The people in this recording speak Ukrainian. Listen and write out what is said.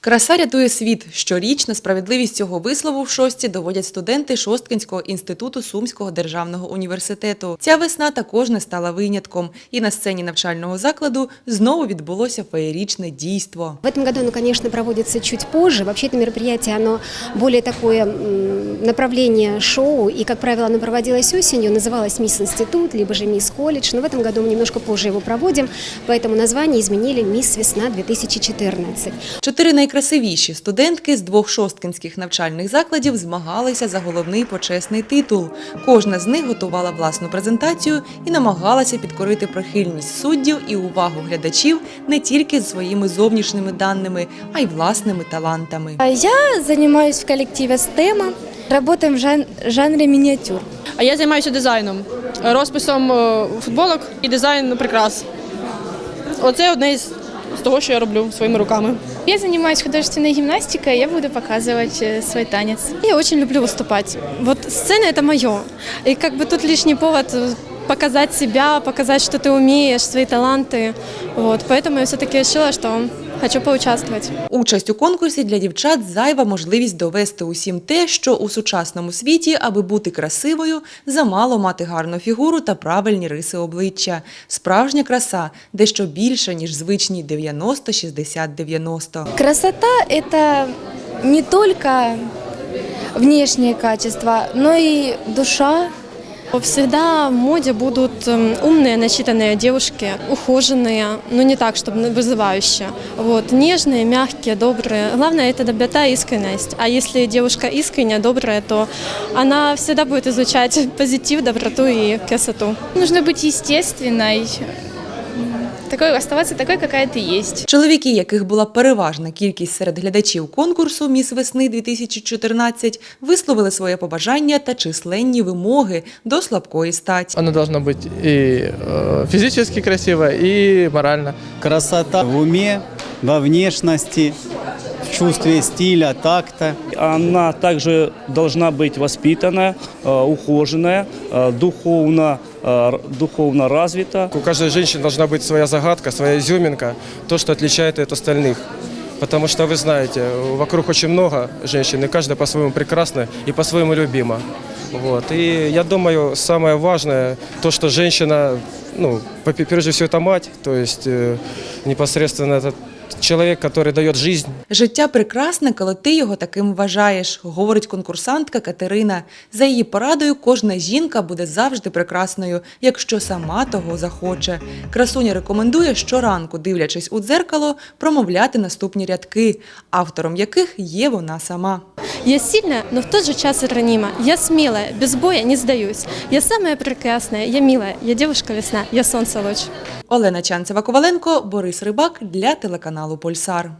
Краса рятує світ. Щорічно справедливість цього вислову в шості доводять студенти Шосткинського інституту Сумського державного університету. Ця весна також не стала винятком, і на сцені навчального закладу знову відбулося феєрічне дійство. В этом году оно, конечно, проводится чуть позже. Вообще это мероприятие, оно более такое м, направление шоу, и, как правило, оно проводилось осенью, называлось «Мисс Институт», либо же «Мисс Колледж», но в этом году мы немножко позже его проводим, поэтому название изменили «Мисс Весна-2014». Чотири найкрасивіші студентки з двох шосткинських навчальних закладів змагалися за головний почесний титул. Кожна з них готувала власну презентацію і намагалася підкорити прихильність суддів і увагу глядачів не тільки з своїми зовнішніми даними, а й власними талантами. Я занимаюсь в коллективе STEM, работаем в жан- жанре миниатюр. А я займаюся дизайном, розписом е, футболок і дизайн прикрас. Оце одне з того, що я роблю своїми руками. Я занимаюсь художественной гимнастикой, я буду показывать э, свой танец. Я очень люблю выступать. Вот сцена это мое. И как бы тут лишний повод э, показать себя, показать, что ты умеешь, свои таланты. Вот, поэтому я все-таки решила, что хочу поучаствовать. Участь у конкурсі для дівчат зайва можливість довести усім те, що у сучасному світі, аби бути красивою, замало мати гарну фігуру та правильні риси обличчя. Справжня краса дещо більше, ніж звичні 90-60-90. Красота – это не только внешние качества, но и душа. Всегда в моде будут м, умные, начитанные девушки, ухоженные, но не так, чтобы вызывающие. Вот, нежные, мягкие, добрые. Главное – это доброта и искренность. А если девушка искренняя, добрая, то она всегда будет излучать позитив, доброту и красоту. Нужно быть естественной, м, такой, оставаться такой, какая ты есть. Чоловіки, яких була переважна кількість серед глядачів конкурсу Міс весни 2014, висловили своє побажання та численні вимоги до слабкої статі. Оно должно быть и э, физически красиво, и морально. Красота в уме, во внешности, в Чувстве стиля, такта. Она также должна быть воспитанная, э, ухоженная, э, духовно, э, духовно развита. У каждой женщины должна быть своя загадка, своя изюминка, то, что отличает ее от остальных. Потому что вы знаете, вокруг очень много женщин, и каждая по-своему прекрасна и по-своему любима. Вот. И я думаю, самое важное, то, что женщина, ну, прежде всего, это мать, то есть э, непосредственно это человек, который дает жизнь Життя прекрасне, коли ти його таким вважаєш, говорить конкурсантка Катерина. За її порадою, кожна жінка буде завжди прекрасною, якщо сама того захоче. Красуня рекомендує щоранку, дивлячись у дзеркало, промовляти наступні рядки, автором яких є вона сама. Я сильная, но в тот же час и ранима. Я смелая, без боя не сдаюсь. Я самая прекрасная, я милая, я девушка весна, я солнце луч. Олена Чанцева Коваленко, Борис Рибак для телеканалу Пульсар.